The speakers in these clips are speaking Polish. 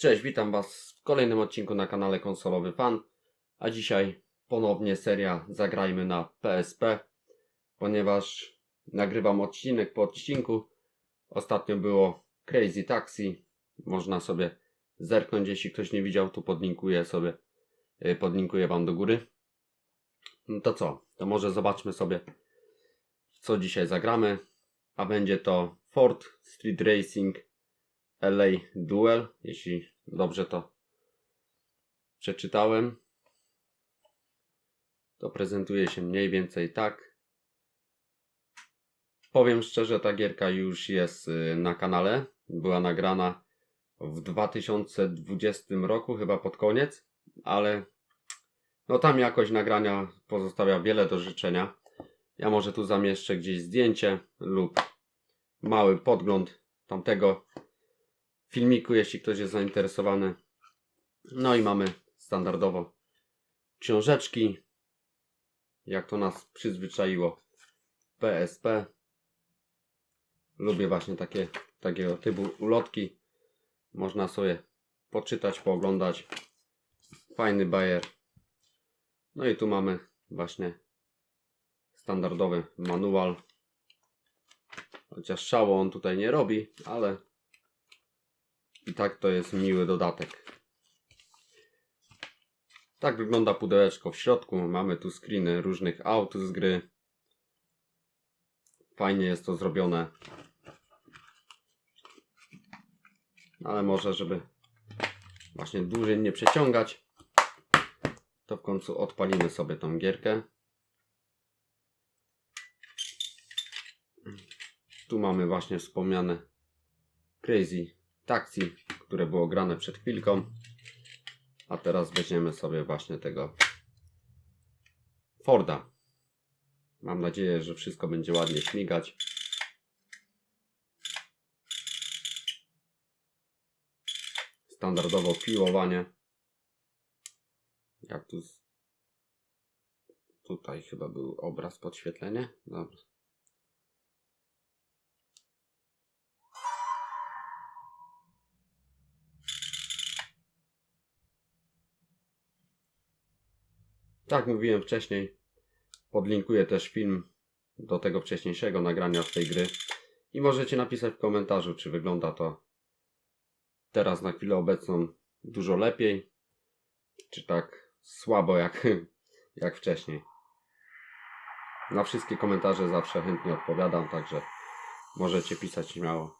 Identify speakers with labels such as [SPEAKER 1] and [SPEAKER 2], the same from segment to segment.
[SPEAKER 1] Cześć, witam Was w kolejnym odcinku na kanale Konsolowy Fan. A dzisiaj ponownie seria Zagrajmy na PSP, ponieważ nagrywam odcinek po odcinku. Ostatnio było Crazy Taxi. Można sobie zerknąć, jeśli ktoś nie widział, tu podlinkuję sobie, yy, podlinkuję Wam do góry. No to co? To może zobaczmy sobie, co dzisiaj zagramy. A będzie to Ford Street Racing LA Duel, jeśli dobrze to przeczytałem. To prezentuje się mniej więcej tak. Powiem szczerze, ta gierka już jest y, na kanale. Była nagrana w 2020 roku, chyba pod koniec, ale no tam jakość nagrania pozostawia wiele do życzenia. Ja może tu zamieszczę gdzieś zdjęcie lub mały podgląd tamtego filmiku, jeśli ktoś jest zainteresowany. No i mamy standardowo książeczki, jak to nas przyzwyczaiło PSP. Lubię właśnie takie takiego typu ulotki. Można sobie poczytać, pooglądać. Fajny bajer. No i tu mamy właśnie standardowy manual. Chociaż szało on tutaj nie robi, ale i tak to jest miły dodatek. Tak wygląda pudełeczko w środku. Mamy tu screeny różnych aut z gry. Fajnie jest to zrobione. Ale może, żeby właśnie dłużej nie przeciągać, to w końcu odpalimy sobie tą gierkę. Tu mamy właśnie wspomniane Crazy Taxi, które było grane przed chwilką. A teraz weźmiemy sobie właśnie tego Forda. Mam nadzieję, że wszystko będzie ładnie śmigać. Standardowo piłowanie. Jak tu z... Tutaj chyba był obraz, podświetlenie. Tak mówiłem wcześniej, podlinkuję też film do tego wcześniejszego nagrania z tej gry i możecie napisać w komentarzu, czy wygląda to teraz na chwilę obecną dużo lepiej, czy tak słabo jak, jak wcześniej. Na wszystkie komentarze zawsze chętnie odpowiadam, także możecie pisać śmiało.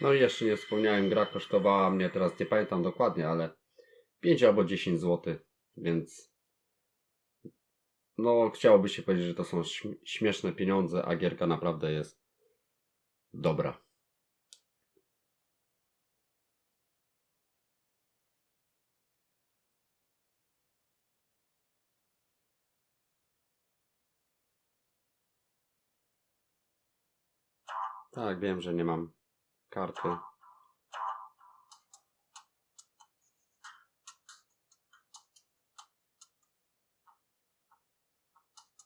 [SPEAKER 1] No i jeszcze nie wspomniałem, gra kosztowała mnie teraz, nie pamiętam dokładnie, ale 5 albo 10 zł, więc no chciałoby się powiedzieć, że to są śm- śmieszne pieniądze, a gierka naprawdę jest dobra. Tak, wiem, że nie mam karty.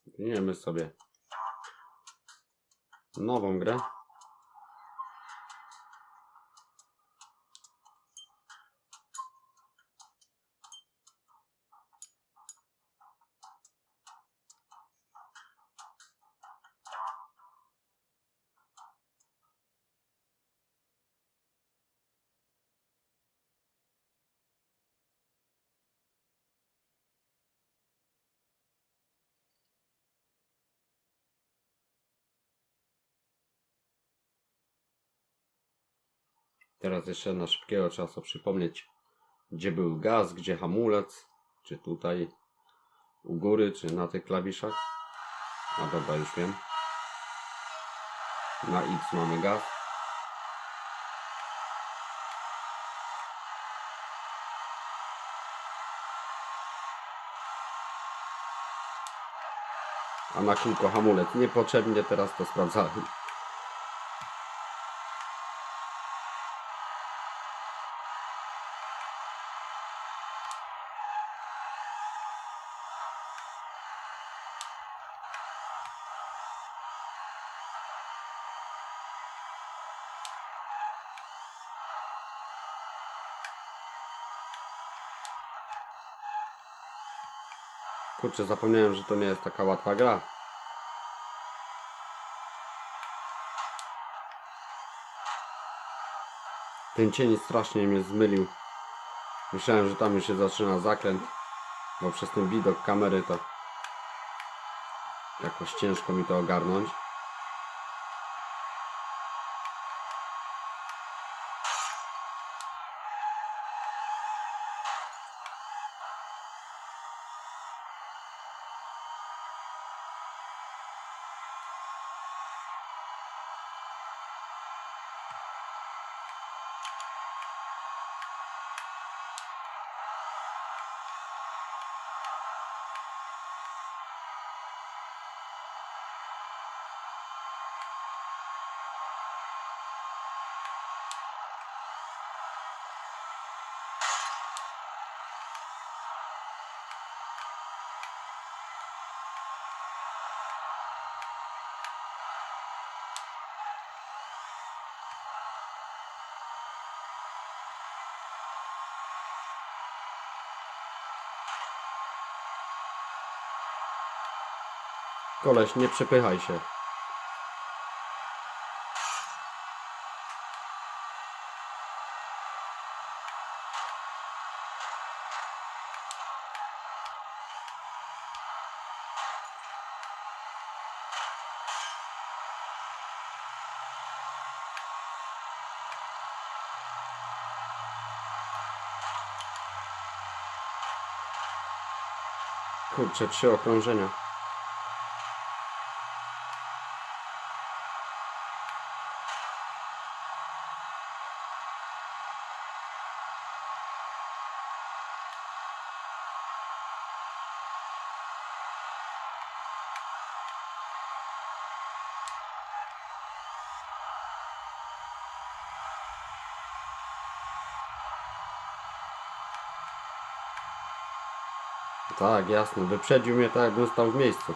[SPEAKER 1] Zmienimy sobie nową grę. Teraz jeszcze na szybkiego trzeba sobie przypomnieć, gdzie był gaz, gdzie hamulec, czy tutaj u góry, czy na tych klawiszach. A dobra, już wiem. Na X mamy gaz. A na kółko hamulec. Niepotrzebnie teraz to sprawdzałem. Kurczę, zapomniałem, że to nie jest taka łatwa gra. Ten cień strasznie mnie zmylił. Myślałem, że tam już się zaczyna zakręt, bo przez ten widok kamery to jakoś ciężko mi to ogarnąć. Koleś, nie przepychaj się. Kurczę, trzy okrążenia. Tak, jasne. Wyprzedził mnie tak, jakbym stał w miejscu.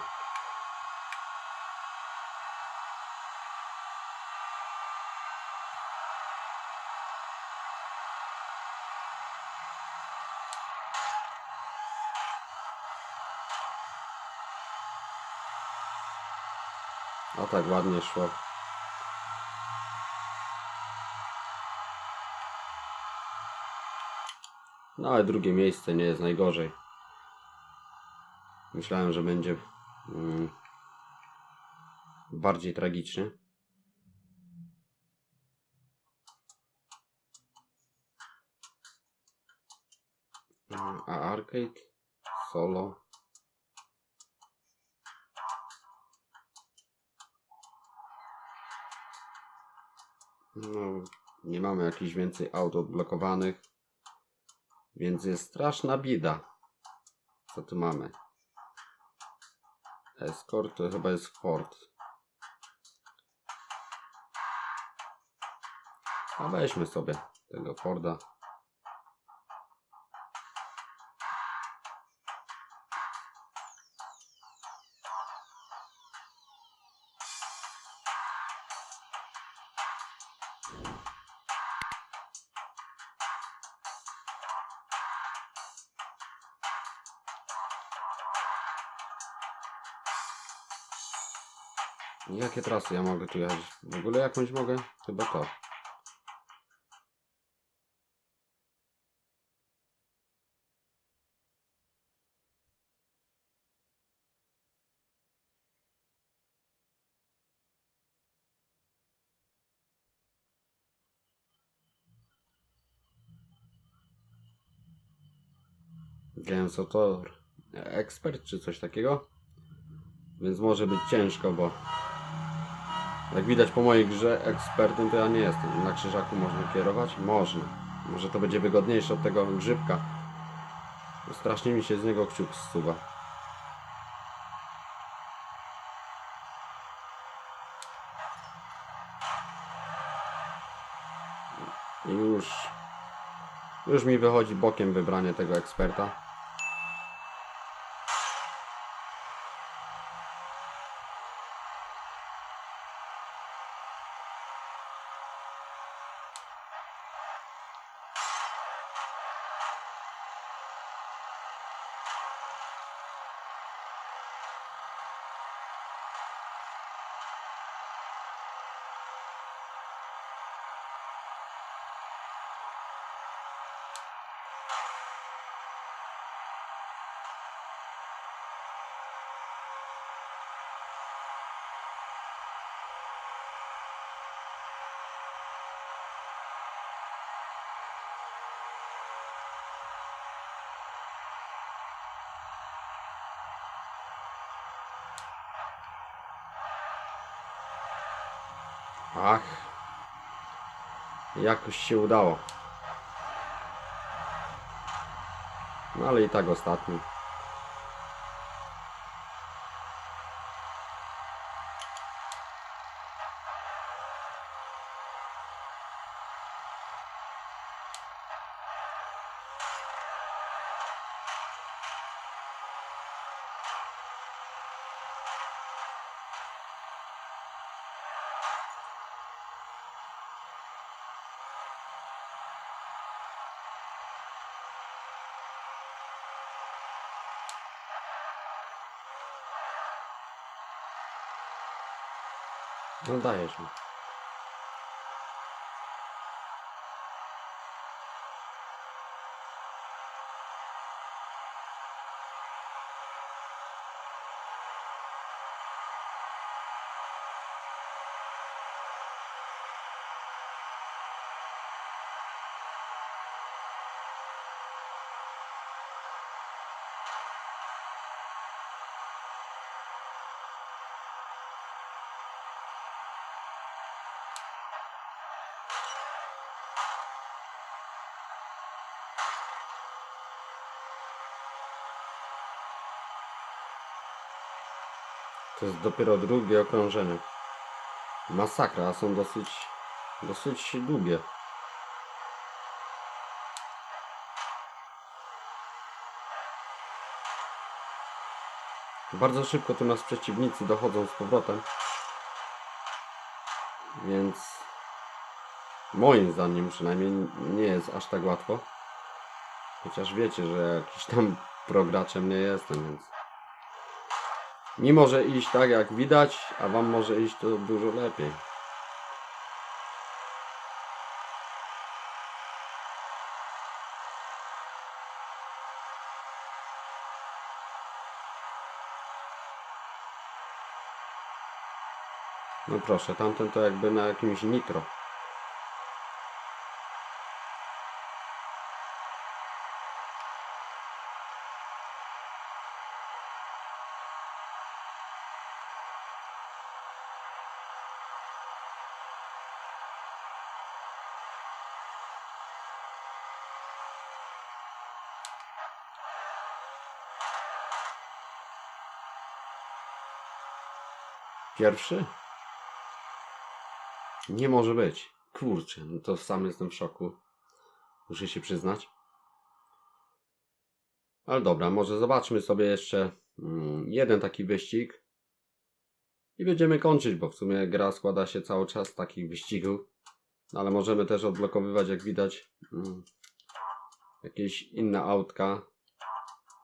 [SPEAKER 1] A tak ładnie szło. No ale drugie miejsce nie jest najgorzej. Myślałem, że będzie mm, bardziej tragicznie. Mm, A arcade? Solo? No, nie mamy jakichś więcej aut odblokowanych. Więc jest straszna bieda. Co tu mamy? Escort to chyba jest Ford. A weźmy sobie tego Forda. jakie trasy ja mogę tu jechać? W ogóle jakąś mogę? Chyba to. Gęso to ekspert czy coś takiego? Więc może być ciężko, bo jak widać po mojej grze ekspertem to ja nie jestem. Na krzyżaku można kierować? Można. Może to będzie wygodniejsze od tego grzybka. Strasznie mi się z niego kciuk zsuwa. I już już mi wychodzi bokiem wybranie tego eksperta. Ach. Jakoś się udało. No ale i tak ostatni. No dajesz mi. To jest dopiero drugie okrążenie. Masakra, a są dosyć, dosyć długie. Bardzo szybko tu nas przeciwnicy dochodzą z powrotem. Więc moim zdaniem przynajmniej nie jest aż tak łatwo. Chociaż wiecie, że jakiś tam prograczem nie jestem, więc mi może iść tak jak widać, a wam może iść to dużo lepiej. No proszę, tamten to jakby na jakimś nitro. Pierwszy? Nie może być. Kurczę, no to sam jestem w szoku. Muszę się przyznać. Ale dobra, może zobaczmy sobie jeszcze mm, jeden taki wyścig. I będziemy kończyć, bo w sumie gra składa się cały czas z takich wyścigów. Ale możemy też odblokowywać, jak widać, mm, jakieś inne autka,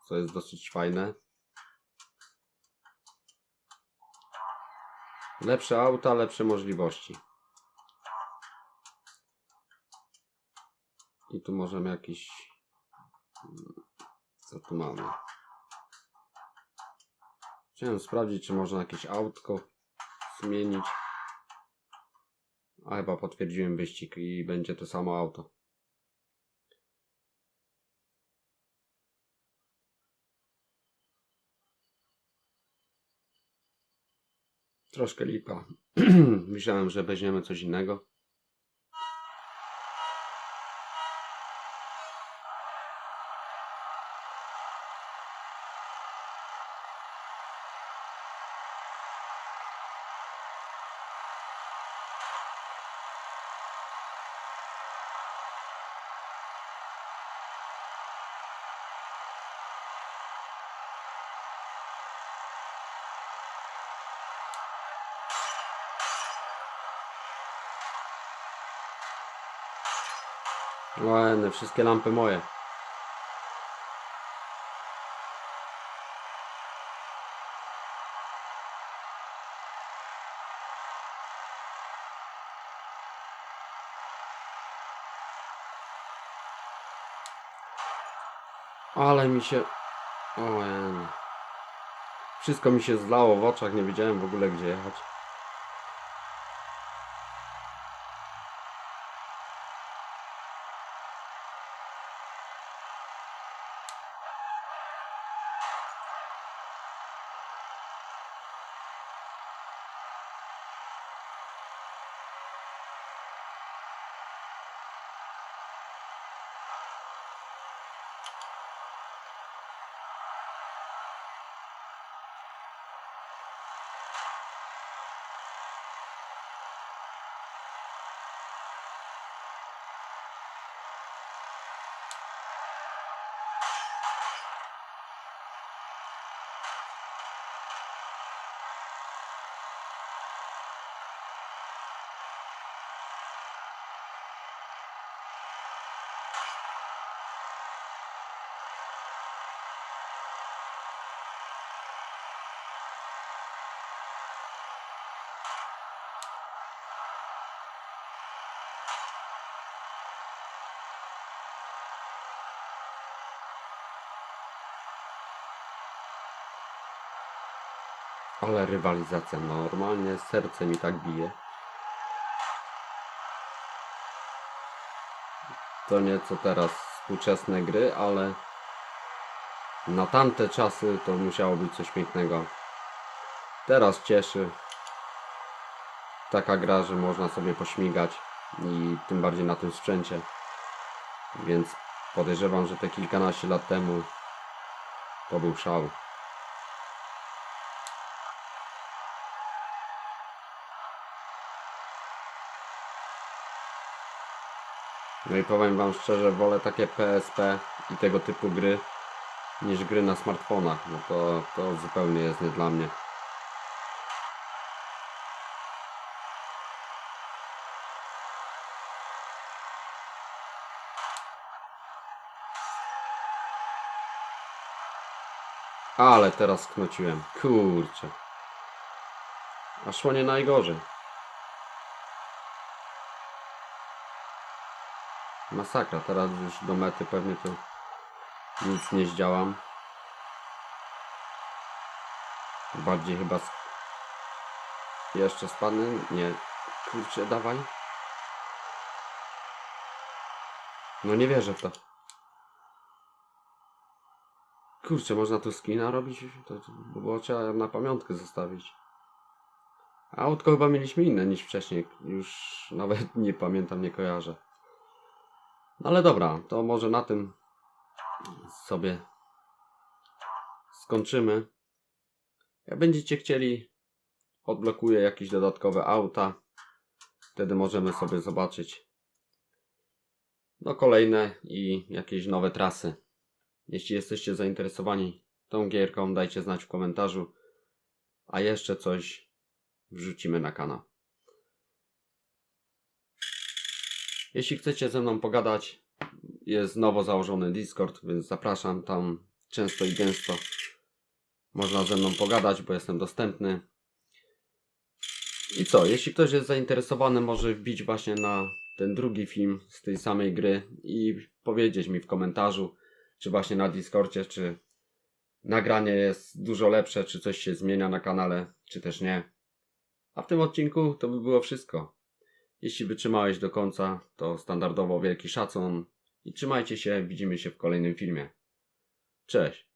[SPEAKER 1] co jest dosyć fajne. Lepsze auta, lepsze możliwości. I tu możemy jakiś. mm, Co tu mamy? Chciałem sprawdzić, czy można jakieś autko zmienić. A chyba potwierdziłem wyścig i będzie to samo auto. Troszkę lipa. Myślałem, że weźmiemy coś innego. Ładne, wszystkie lampy moje. Ale mi się... O, jen. Wszystko mi się zlało w oczach, nie wiedziałem w ogóle gdzie jechać. Ale rywalizacja, normalnie serce mi tak bije. To nieco teraz współczesne gry, ale na tamte czasy to musiało być coś pięknego. Teraz cieszy taka gra, że można sobie pośmigać i tym bardziej na tym sprzęcie. Więc podejrzewam, że te kilkanaście lat temu to był szał. No i powiem Wam szczerze, wolę takie PSP i tego typu gry niż gry na smartfonach. No to, to zupełnie jest nie dla mnie. Ale teraz knociłem. Kurczę. A szło nie najgorzej. Masakra, teraz już do mety pewnie to nic nie zdziałam. Bardziej chyba sk- jeszcze spadnę? Nie. Kurczę, dawaj. No nie wierzę w to. Kurczę, można tu skina robić? To, to by było trzeba na pamiątkę zostawić. Autko chyba mieliśmy inne niż wcześniej. Już nawet nie pamiętam, nie kojarzę. Ale dobra, to może na tym sobie skończymy. Jak będziecie chcieli, odblokuję jakieś dodatkowe auta. Wtedy możemy sobie zobaczyć no kolejne i jakieś nowe trasy. Jeśli jesteście zainteresowani tą gierką, dajcie znać w komentarzu. A jeszcze coś wrzucimy na kanał. Jeśli chcecie ze mną pogadać, jest nowo założony Discord, więc zapraszam tam często i gęsto. Można ze mną pogadać, bo jestem dostępny. I co, jeśli ktoś jest zainteresowany, może wbić właśnie na ten drugi film z tej samej gry i powiedzieć mi w komentarzu, czy właśnie na Discordzie, czy nagranie jest dużo lepsze, czy coś się zmienia na kanale, czy też nie. A w tym odcinku to by było wszystko. Jeśli wytrzymałeś do końca, to standardowo wielki szacun i trzymajcie się, widzimy się w kolejnym filmie. Cześć!